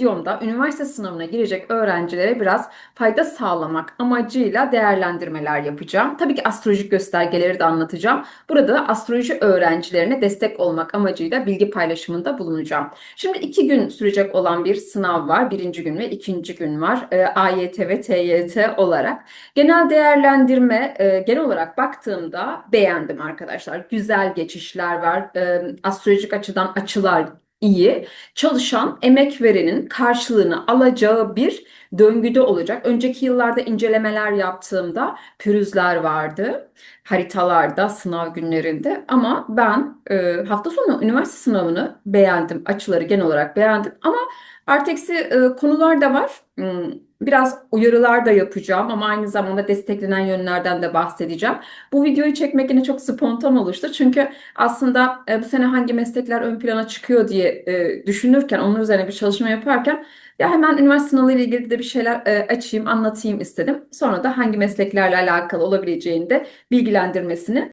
videomda üniversite sınavına girecek öğrencilere biraz fayda sağlamak amacıyla değerlendirmeler yapacağım. Tabii ki astrolojik göstergeleri de anlatacağım. Burada da astroloji öğrencilerine destek olmak amacıyla bilgi paylaşımında bulunacağım. Şimdi iki gün sürecek olan bir sınav var. Birinci gün ve ikinci gün var. E, AYT ve TYT olarak. Genel değerlendirme e, genel olarak baktığımda beğendim arkadaşlar. Güzel geçişler var. E, astrolojik açıdan açılar iyi. Çalışan emek verenin karşılığını alacağı bir döngüde olacak. Önceki yıllarda incelemeler yaptığımda pürüzler vardı haritalarda, sınav günlerinde. Ama ben e, hafta sonu üniversite sınavını beğendim. Açıları genel olarak beğendim. Ama artı eksi e, konular da var. Biraz uyarılar da yapacağım ama aynı zamanda desteklenen yönlerden de bahsedeceğim. Bu videoyu çekmek yine çok spontan oluştu. Çünkü aslında e, bu sene hangi meslekler ön plana çıkıyor diye e, düşünürken, onun üzerine bir çalışma yaparken ya hemen üniversite sınavı ile ilgili de bir şeyler e, açayım, anlatayım istedim. Sonra da hangi mesleklerle alakalı olabileceğini de bilgilendirmesini